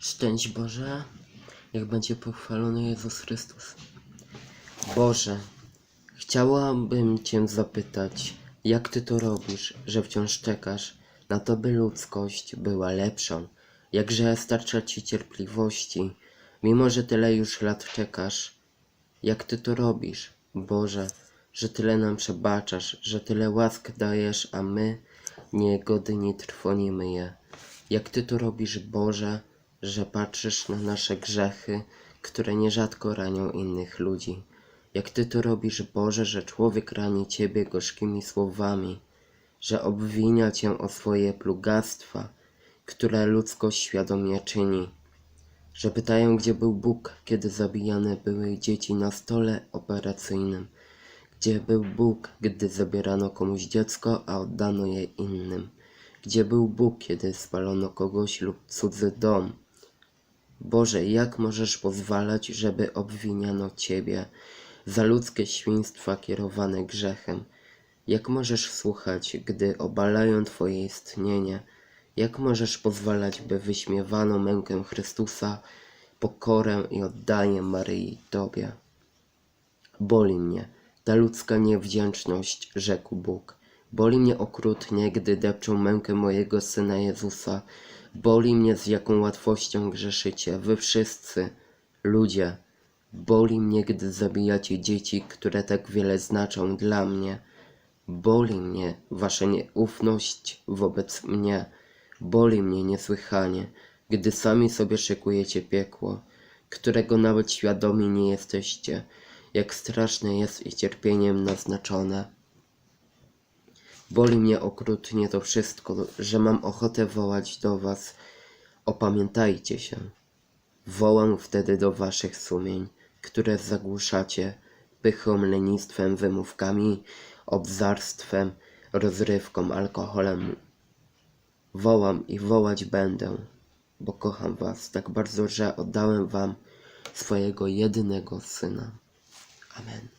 Szczęść Boże, niech będzie pochwalony Jezus Chrystus. Boże, chciałabym Cię zapytać, jak Ty to robisz, że wciąż czekasz na to, by ludzkość była lepszą? Jakże starcza Ci cierpliwości, mimo że tyle już lat czekasz? Jak Ty to robisz, Boże, że tyle nam przebaczasz, że tyle łask dajesz, a my niegodni trwonimy je? Jak Ty to robisz, Boże, że patrzysz na nasze grzechy, które nierzadko ranią innych ludzi? Jak Ty to robisz, Boże, że człowiek rani Ciebie gorzkimi słowami, że obwinia Cię o swoje plugastwa, które ludzkość świadomie czyni? Że pytają, gdzie był Bóg, kiedy zabijane były dzieci na stole operacyjnym? Gdzie był Bóg, gdy zabierano komuś dziecko, a oddano je innym? Gdzie był Bóg, kiedy spalono kogoś lub cudzy dom? Boże, jak możesz pozwalać, żeby obwiniano Ciebie za ludzkie świństwa kierowane grzechem? Jak możesz słuchać, gdy obalają Twoje istnienie? Jak możesz pozwalać, by wyśmiewano mękę Chrystusa, pokorę i oddanie Maryi Tobie? Boli mnie ta ludzka niewdzięczność, rzekł Bóg. Boli mnie okrutnie, gdy depczą mękę mojego Syna Jezusa. Boli mnie, z jaką łatwością grzeszycie, wy wszyscy, ludzie. Boli mnie, gdy zabijacie dzieci, które tak wiele znaczą dla mnie. Boli mnie wasza nieufność wobec mnie. Boli mnie niesłychanie, gdy sami sobie szykujecie piekło, którego nawet świadomi nie jesteście, jak straszne jest i cierpieniem naznaczone. Boli mnie okrutnie to wszystko, że mam ochotę wołać do was. Opamiętajcie się. Wołam wtedy do waszych sumień, które zagłuszacie pychą, lenistwem, wymówkami, obzarstwem, rozrywką, alkoholem. Wołam i wołać będę, bo kocham was tak bardzo, że oddałem wam swojego jedynego syna. Amen.